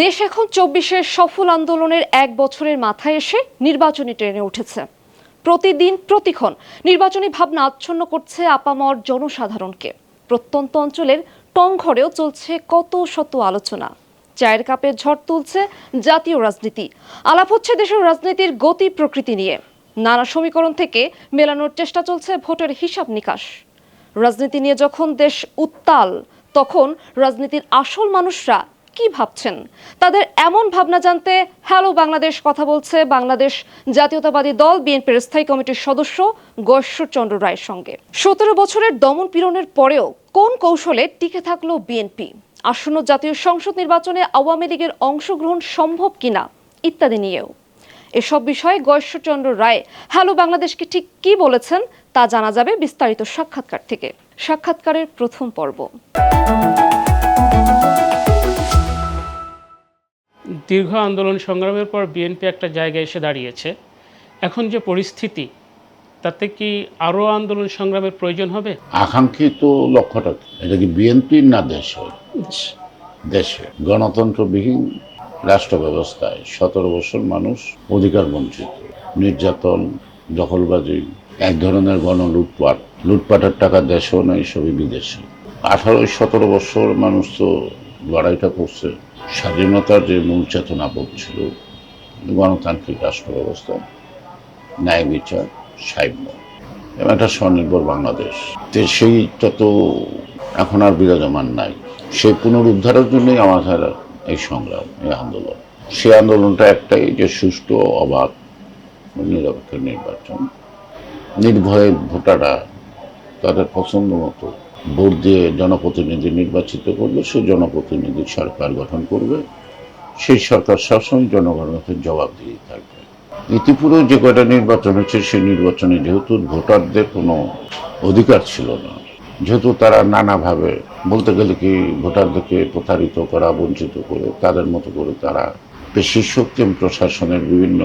দেশ এখন চব্বিশের সফল আন্দোলনের এক বছরের মাথায় এসে নির্বাচনী ট্রেনে উঠেছে। প্রতিদিন, প্রতিক্ষণ নির্বাচনী ভাবনা আচ্ছন্ন করছে আপামর জনসাধারণকে। প্রত্যন্ত অঞ্চলের টংঘরেও চলছে কত শত আলোচনা। চায়ের কাপে ঝড় তুলছে জাতীয় রাজনীতি। আলাপ হচ্ছে দেশের রাজনীতির গতি প্রকৃতি নিয়ে। নানা সমীকরণ থেকে মেলানোর চেষ্টা চলছে ভোটের হিসাব নিকাশ। রাজনীতি নিয়ে যখন দেশ উত্তাল, তখন রাজনীতির আসল মানুষরা কি ভাবছেন? তাদের এমন ভাবনা জানতে হ্যালো বাংলাদেশ কথা বলছে বাংলাদেশ জাতীয়তাবাদী দল, বিএনপির স্থায়ী কমিটির সদস্য গৈশ্বরচন্দ্র রায়ের সঙ্গে। সতেরো বছরের দমন পীড়নের পরেও কোন কৌশলে টিকে থাকল বিএনপি? আসন্ন জাতীয় সংসদ নির্বাচনে আওয়ামী লীগের অংশগ্রহণ সম্ভব কিনা ইত্যাদি নিয়েও। এসব বিষয়ে গৈশ্বরচন্দ্র রায় হ্যালো বাংলাদেশকে ঠিক কি বলেছেন তা জানা যাবে বিস্তারিত সাক্ষাৎকার থেকে। সাক্ষাৎকারের প্রথম পর্ব। দীর্ঘ আন্দোলন সংগ্রামের পর বিএনপি একটা জায়গায় এসে দাঁড়িয়েছে। এখন যে পরিস্থিতি তাতে কি আরও আন্দোলন সংগ্রামের প্রয়োজন হবে? আকাঙ্ক্ষিত লক্ষ্যটা কি? এটা কি বিএনপির না দেশের? দেশে। গণতন্ত্রবিহীন রাষ্ট্র ব্যবস্থায় সতেরো বছর মানুষ অধিকার বঞ্চিত। নির্যাতন দখলবাজি এক ধরনের গণ লুটপাট। লুটপাটের টাকা দেশেও নেই সবই বিদেশে। আঠারো সতেরো বছর মানুষ তো লড়াইটা করছে, স্বাধীনতার যে মূল চেতনা ছিল, গণতান্ত্রিক রাষ্ট্র ব্যবস্থা ন্যায় বিচার সাম্য এবং একটা স্বনির্ভর বাংলাদেশ। তো সেইটা তো এখন আর বিরাজমান নাই। সেই পুনরুদ্ধারের জন্যই আমাদের এই সংগ্রাম, এই আন্দোলন। সেই আন্দোলনটা একটাই যে সুষ্ঠু অবাধ নিরপেক্ষ নির্বাচন। নির্ভয়ে ভোটাররা তাদের পছন্দ মতো ভোট দিয়ে জনপ্রতিনিধি নির্বাচিত করবে, সে জনপ্রতিনিধি সরকার গঠন করবে। সেই সরকার কাছে জবাব দিয়ে থাকবে। ইতিপূর্বে যে কয়টা নির্বাচন হচ্ছে সেই নির্বাচনে যেহেতু ভোটারদের কোনো অধিকার ছিল না, যেহেতু তারা নানাভাবে বলতে গেলে কি, ভোটারদেরকে প্রতারিত করা, বঞ্চিত করে, তাদের মতো করে তারা পেশি শক্তি প্রশাসনের বিভিন্ন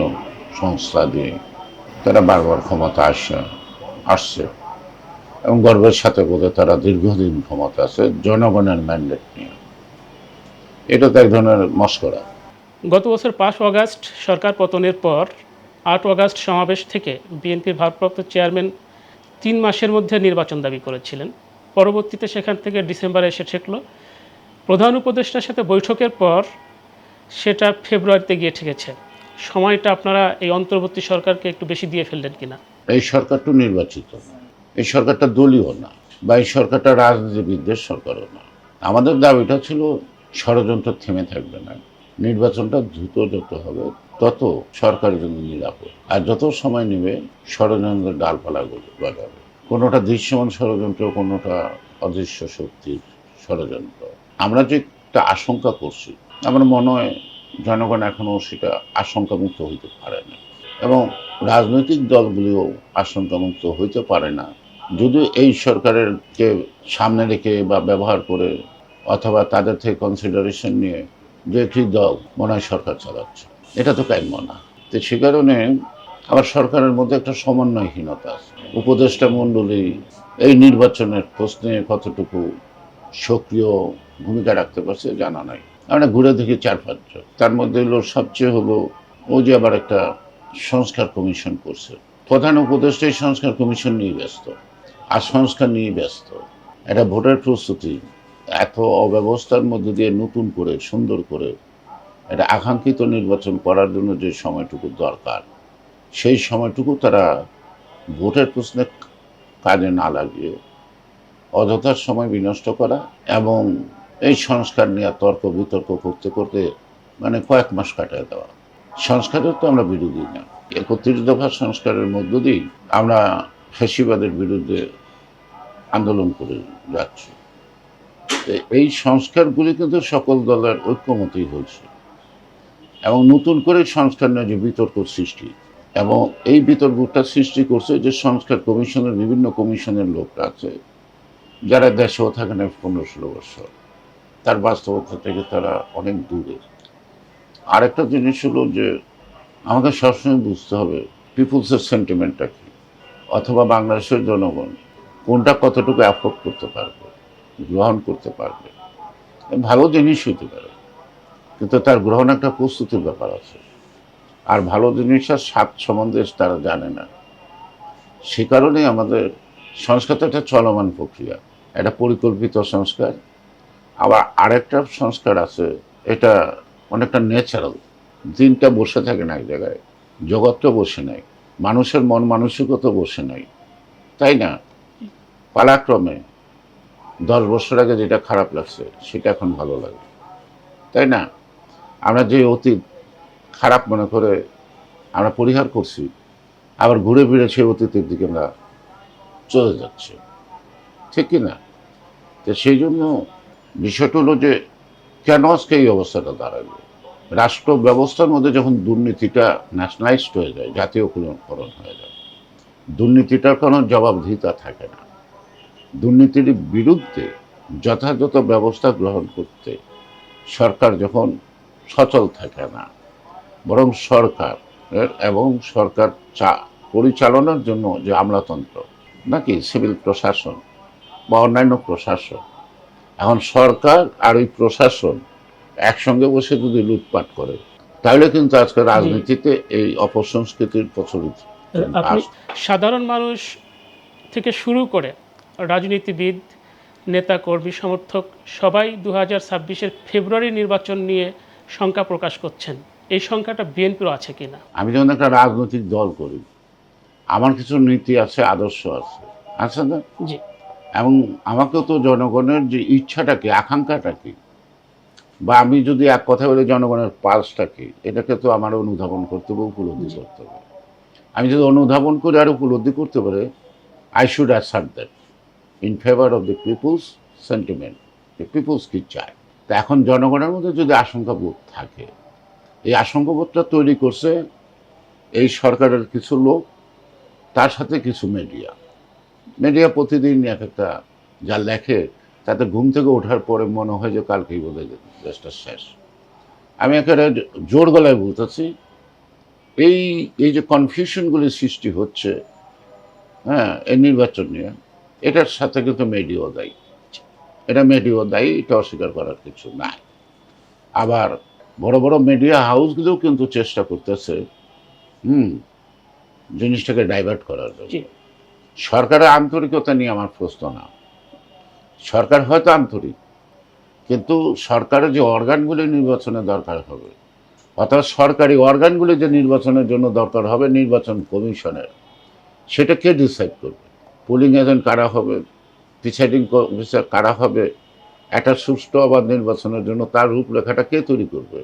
সংস্থা দিয়ে তারা বারবার ক্ষমতা আসে আসছে। এবং গর্বের সাথে বলে তারা দীর্ঘদিন ক্ষমতা আছে জনগণের ম্যান্ডেট নিয়ে। এটা তো এক ধরনের মস্করা। গত বছর পাঁচ অগাস্ট সরকার পতনের পর আট অগাস্ট সমাবেশ থেকে বিএনপির ভারপ্রাপ্ত চেয়ারম্যান তিন মাসের মধ্যে নির্বাচন দাবি করেছিলেন। পরবর্তীতে সেখান থেকে ডিসেম্বরে এসে ঠেকল। প্রধান উপদেষ্টার সাথে বৈঠকের পর সেটা ফেব্রুয়ারিতে গিয়ে ঠেকেছে। সময়টা আপনারা এই অন্তর্বর্তী সরকারকে একটু বেশি দিয়ে ফেললেন কিনা? এই সরকারটা নির্বাচিত। এই সরকারটা দলীয় না বা এই সরকারটা রাজনীতিবিদদের সরকারও না। আমাদের দাবিটা ছিল ষড়যন্ত্র থেমে থাকবে না। নির্বাচনটা দ্রুত যত হবে, তত সরকারের জন্য নিরাপদ। আর যত সময় নেবে, ষড়যন্ত্রের ডালপালা গজাবে। কোনোটা দৃশ্যমান ষড়যন্ত্র, কোনোটা অদৃশ্য শক্তির ষড়যন্ত্র। আমরা যে একটা আশঙ্কা করছি, আমার মনে হয় জনগণ এখনও সেটা আশঙ্কামুক্ত হইতে পারে না। এবং রাজনৈতিক দলগুলিও আশঙ্কামুক্ত হইতে পারে না। যদিও এই সরকারের কে সামনে রেখে বা ব্যবহার করে অথবা তাদের থেকে কনসিডারেশন নিয়ে যে একটি দল মনে হয় সরকার চালাচ্ছে, এটা তো কাম্য না। তো সে কারণে আবার সরকারের মধ্যে একটা সমন্বয়হীনতা আছে। উপদেষ্টা মণ্ডলী এই নির্বাচনের প্রশ্নে কতটুকু সক্রিয় ভূমিকা রাখতে পারছে জানা নাই। আমরা ঘুরে দেখি চার পাঁচজন। তার মধ্যে হলো সবচেয়ে হলো ও যে আবার একটা সংস্কার কমিশন করছে। প্রধান উপদেষ্টা এই সংস্কার কমিশন নিয়ে ব্যস্ত। আর সংস্কার নিয়ে ব্যস্ত। একটা ভোটের প্রস্তুতি। এত অব্যবস্থার মধ্যে দিয়ে নতুন করে, সুন্দর করে একটা আকাঙ্ক্ষিত নির্বাচন করার জন্য যে সময়টুকু দরকার, সেই সময়টুকু তারা ভোটের প্রশ্নে কাজে না লাগিয়ে অযথার সময় বিনষ্ট করা এবং এই সংস্কার নিয়ে তর্ক বিতর্ক করতে করতে মানে কয়েক মাস কাটিয়ে দেওয়া। সংস্কারের তো আমরা বিরোধী না। একত্রিশ দফা সংস্কারের মধ্য দিয়েই আমরা ফেসিবাদের বিরুদ্ধে আন্দোলন করে যাচ্ছে। এই সংস্কারগুলি কিন্তু সকল দলের ঐক্যমতই হয়েছে। এবং নতুন করে সংস্কার নিয়ে যে বিতর্ক সৃষ্টি, এবং এই বিতর্কটা সৃষ্টি করছে যে সংস্কার কমিশনের বিভিন্ন কমিশনের লোকরা আছে, যারা দেশেও থাকে না পনেরো ষোলো বছর। তার বাস্তবতা থেকে তারা অনেক দূরে। আরেকটা জিনিস হলো যে আমাকে সবসময় বুঝতে হবে পিপুলসের সেন্টিমেন্টটা কী? অথবা বাংলাদেশের জনগণ কোনটা কতটুকু অ্যাফোর্ড করতে পারবে, গ্রহণ করতে পারবে, ভালো জিনিস হতে পারে, কিন্তু তার গ্রহণ একটা প্রস্তুতির ব্যাপার আছে। আর ভালো জিনিসের স্বাদ সম্বন্ধে তারা জানে না। সে কারণেই আমাদের সংস্কার একটা চলমান প্রক্রিয়া, একটা পরিকল্পিত সংস্কার। আবার আরেকটা সংস্কার আছে, এটা অনেকটা ন্যাচারাল দিনটা বসে থাকে না এক জায়গায়, জগৎটা বসে নাই। মানুষের মন মানসিকতা বসে নাই। তাই না? পালাক্রমে দশ বছর আগে যেটা খারাপ লাগছে, সেটা এখন ভালো লাগে। তাই না? আমরা যে অতীত খারাপ মনে করে আমরা পরিহার করছি, আবার ঘুরে ফিরে সেই অতীতের দিকে আমরা চলে যাচ্ছি। ঠিক কি না? তো সেই জন্য বিষয়টা হলো যে কেন আজকে এই অবস্থাটা দাঁড়াল? রাষ্ট্র ব্যবস্থার মধ্যে যখন দুর্নীতিটা ন্যাশনালাইজড হয়ে যায়, জাতীয়করণ হয়ে যায়, দুর্নীতিটার কোনো জবাবদিহিতা থাকে না। দুর্নীতির বিরুদ্ধে যথাযথ ব্যবস্থা গ্রহণ করতে সরকার যখন সচল থাকে না, বরং সরকার এবং সরকার চা, পরিচালনার জন্য যে আমলাতন্ত্র, নাকি সিভিল প্রশাসন বা অন্যান্য প্রশাসন, এখন সরকার আর ওই প্রশাসন একসঙ্গে বসে যদি লুটপাট করে তাহলে কিন্তু আজকে রাজনীতিতে এই অপসংস্কৃতির প্রচলিত সাধারণ মানুষ থেকে শুরু করে রাজনীতিবিদ নেতা কর্মী সমর্থক সবাই দু হাজার ছাব্বিশের ফেব্রুয়ারি নির্বাচন নিয়ে শঙ্কা প্রকাশ করছেন। এই সংখ্যাটা বিএনপিরও আছে কিনা? আমি যখন একটা রাজনৈতিক দল করি আমার কিছু নীতি আছে আদর্শ আছে। আছে না? জি। এবং আমাকেও তো জনগণের যে ইচ্ছাটা কি আকাঙ্ক্ষাটা কি বা আমি যদি এক কথা বলি জনগণের পালসটা কি? এটাকে তো আমার অনুধাবন করতে হবে উপলব্ধি করতে হবে। আমি যদি অনুধাবন করে আর উপলব্ধি করতে পারে I should assert that in favour of the people's sentiment the people's কি চায়? তা এখন জনগণের মধ্যে যদি আশঙ্কাবোধ থাকে এই আশঙ্কাবোধটা তৈরি করছে এই সরকারের কিছু লোক তার সাথে কিছু মিডিয়া মিডিয়া প্রতিদিন এক একটা যা লেখে তাতে ঘুম থেকে ওঠার পরে মনে হয় যে কালকেই বোধ হয় দেশটা শেষ। আমি একেবারে জোর গলায় বলতেছি এই এই যে কনফিউশনগুলি সৃষ্টি হচ্ছে হ্যাঁ এই নির্বাচন নিয়ে এটার সাথে কিন্তু মিডিয়াও দায়ী। এটা মিডিয়াও দায়ী এটা অস্বীকার করার কিছু নাই। আবার বড় বড় মিডিয়া হাউসগুলোও কিন্তু চেষ্টা করতেছে হুম জিনিসটাকে ডাইভার্ট করার জন্য। সরকারের আন্তরিকতা নিয়ে আমার প্রশ্ন না। সরকার হয়তো আন্তরিক, কিন্তু সরকারের যে অর্গানগুলি নির্বাচনে দরকার হবে, অর্থাৎ সরকারি অর্গানগুলি যে নির্বাচনের জন্য দরকার হবে নির্বাচন কমিশনের, সেটা কে ডিসাইড করবে? পুলিং এজেন্ট কারা হবে? প্রিসাইডিং অফিসার কারা হবে? একটা সুষ্ঠু আবার নির্বাচনের জন্য তার রূপরেখাটা কে তৈরি করবে?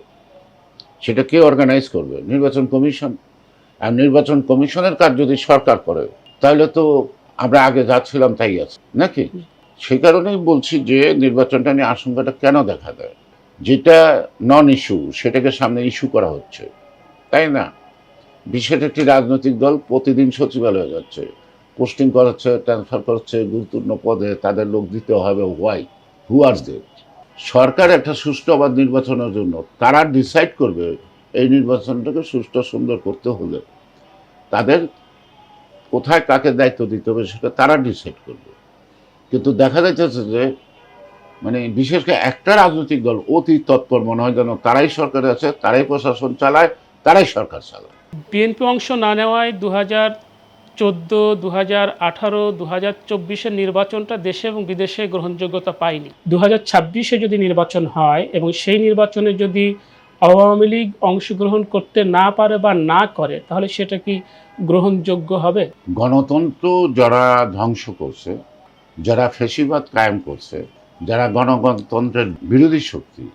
সেটা কে অর্গানাইজ করবে? নির্বাচন কমিশন। আর নির্বাচন কমিশনের কাজ যদি সরকার করে, তাহলে তো আমরা আগে যাচ্ছিলাম তাই আছে, নাকি? সেই কারণেই বলছি যে নির্বাচনটা নিয়ে আশঙ্কাটা কেন দেখা দেয়? যেটা নন ইস্যু সেটাকে সামনে ইস্যু করা হচ্ছে। তাই না? বিশেষ একটি রাজনৈতিক দল প্রতিদিন সচিবালয়ে যাচ্ছে। পোস্টিং করাচ্ছে ট্রান্সফার করছে, গুরুত্বপূর্ণ পদে তাদের লোক দিতে হবে। ওয়াই হু আর সরকার একটা সুষ্ঠু আবার নির্বাচনের জন্য, তারা ডিসাইড করবে এই নির্বাচনটাকে সুষ্ঠু, সুন্দর করতে হলে। তাদের কোথায় কাকে দায়িত্ব দিতে হবে সেটা তারা ডিসাইড করবে। কিন্তু দেখা যাচ্ছে যে মানে বিশেষ করে একটা রাজনৈতিক দল অতি তৎপর মনে হয় যেন তারাই সরকারে আছে তারাই প্রশাসন চালায় তারাই সরকার চালায়। বিএনপি অংশ না নেওয়ায় দু হাজার চোদ্দ দু হাজার আঠারো দু হাজার চব্বিশের নির্বাচনটা দেশে এবং বিদেশে গ্রহণযোগ্যতা পায়নি। দু হাজার ছাব্বিশে যদি নির্বাচন হয় এবং সেই নির্বাচনে যদি আওয়ামী লীগ অংশগ্রহণ করতে না পারে বা না করে তাহলে সেটা কি গ্রহণযোগ্য হবে? গণতন্ত্র যারা ধ্বংস করছে যারা ফেসিবাদ কায়েম করছে, যারা গণতন্ত্রের বিরোধী শক্তি,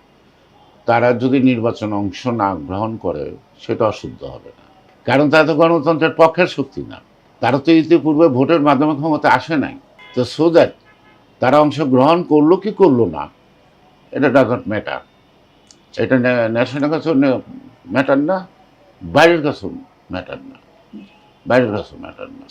তারা যদি নির্বাচন অংশ না গ্রহণ করে, সেটা অশুদ্ধ হবে না। কারণ তারা তো গণতন্ত্রের পক্ষের শক্তি না। তারা তো ইতিপূর্বে ভোটের মাধ্যমে ক্ষমতা আসে নাই। তো সো দ্যাট তারা অংশগ্রহণ করল কি করল না, এটা ডাজন্ট ম্যাটার এটা ন্যাশনাল কাছে ম্যাটার না, বাইরের কাছেও ম্যাটার না। বাইরের কাছেও ম্যাটার না।